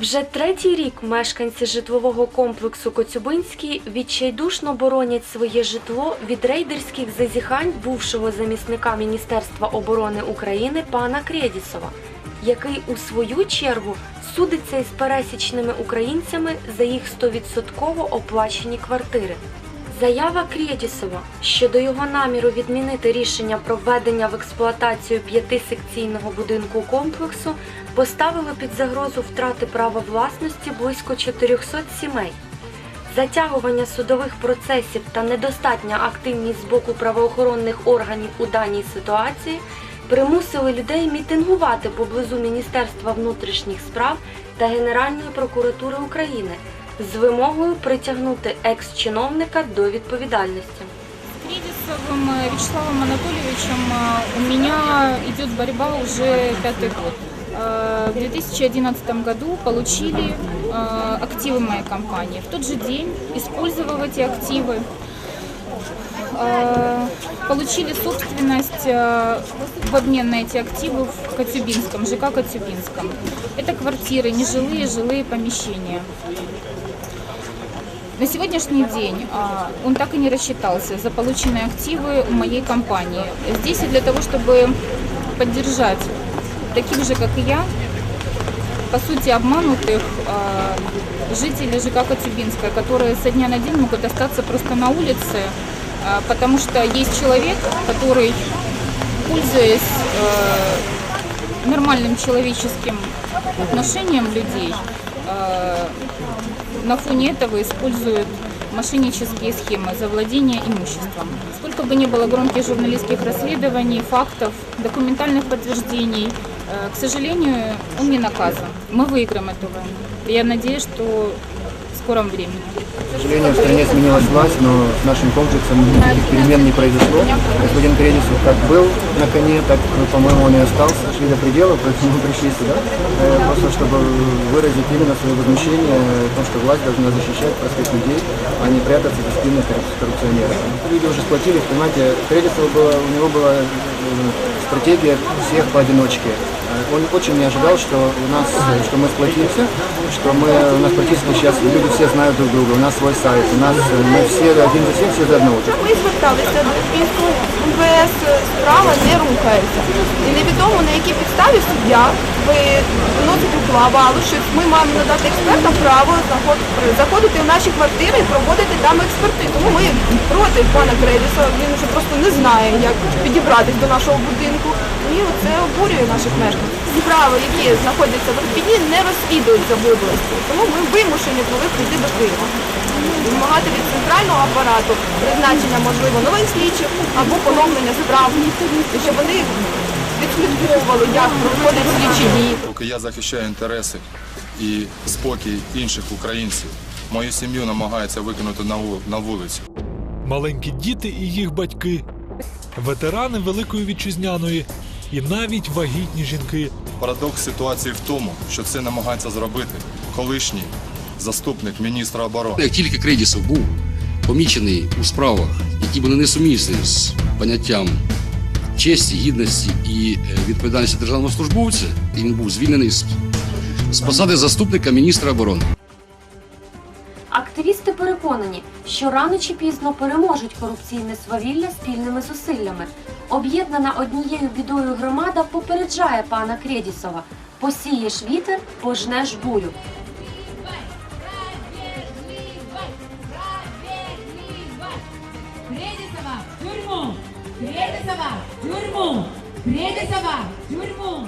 Вже третій рік мешканці житлового комплексу Коцюбинський відчайдушно боронять своє житло від рейдерських зазіхань бувшого замісника Міністерства оборони України пана Кредісова, який у свою чергу судиться із пересічними українцями за їх 100% оплачені квартири. Заява Крєдісова щодо його наміру відмінити рішення про введення в експлуатацію п'ятисекційного будинку комплексу поставило під загрозу втрати права власності близько 400 сімей. Затягування судових процесів та недостатня активність з боку правоохоронних органів у даній ситуації примусили людей мітингувати поблизу Міністерства внутрішніх справ та Генеральної прокуратури України з вимогою притягнути екс-чиновника до відповідальності. С Кризисовым э, Вячеславом Анатольевичем э, у меня идет борьба уже пятый год. Э, В 2011 году получили э, активы моей компании. В тот же день, использовав эти активы, э, получили собственность э, в обмен на эти активы в Коцюбинском, ЖК Коцюбинском. Это квартиры, нежилые, жилые помещения. На сегодняшний день а, он так и не рассчитался за полученные активы у моей компании. Здесь и для того, чтобы поддержать таких же, как и я, по сути, обманутых а, жителей ЖК Коцюбинская, которые со дня на день могут остаться просто на улице, а, потому что есть человек, который, пользуясь нормальным человеческим отношением людей, на фоне этого используют мошеннические схемы завладения имуществом. Сколько бы ни было громких журналистских расследований, фактов, документальных подтверждений, э, к сожалению, он не наказан. Мы выиграем эту войну. Я надеюсь, что в скором времени. К сожалению, в стране сменилась власть, но с нашим комплексом никаких перемен не произошло. Господин Кредисов как был на коне, так, ну, по-моему, он и остался. Шли до предела, поэтому пришли сюда, э, просто чтобы выразить именно свое возмущение о том, что власть должна защищать простых людей, а не прятаться за корруп- коррупционеров. Люди уже сплотились, понимаете, Кредисова было, у него была э, стратегия всех поодиночке. Э, Он очень не ожидал, что у нас, э, что мы сплотимся, что мы, у нас практически сейчас люди все знают друг друга, у нас свой сайт, у нас э, мы все один за всех, все за одного. Ми зверталися до Київського МВС, справа не рухається. І невідомо на якій підставі суддя ви- виносить ухвалу, що ми маємо надати експертам право заход- заходити в наші квартири і проводити там експертизу. Тому ми проти пана Кредіса, він вже просто не знає, як підібратись до нашого будинку. І це обурює наших мешканців. Справи, які знаходяться в Ірпіні, не розслідуються в області. Тому ми вимушені були прийти до Києва вимагати від центрального апарату призначення, можливо, нових слідчих або поновлення справ, щоб вони відслідковували, як проходять слідчі дії. Поки я захищаю інтереси і спокій інших українців, мою сім'ю намагаються викинути на на вулицю. маленькі діти і їх батьки, ветерани Великої Вітчизняної і навіть вагітні жінки. Парадокс ситуації в тому, що це намагається зробити колишній заступник міністра оборони. Як тільки Кредісов був помічений у справах, які були несумісні з поняттям честі, гідності і е, відповідальності державного службовця, і він був звільнений з, з посади заступника міністра оборони. Активісти переконані, що рано чи пізно переможуть корупційне свавілля спільними зусиллями. Об'єднана однією бідою громада попереджає пана Кредісова: посієш вітер, пожнеш бурю. Кредісова, тюрму! тюрьму! тюрму! Кредісова, тюрьму!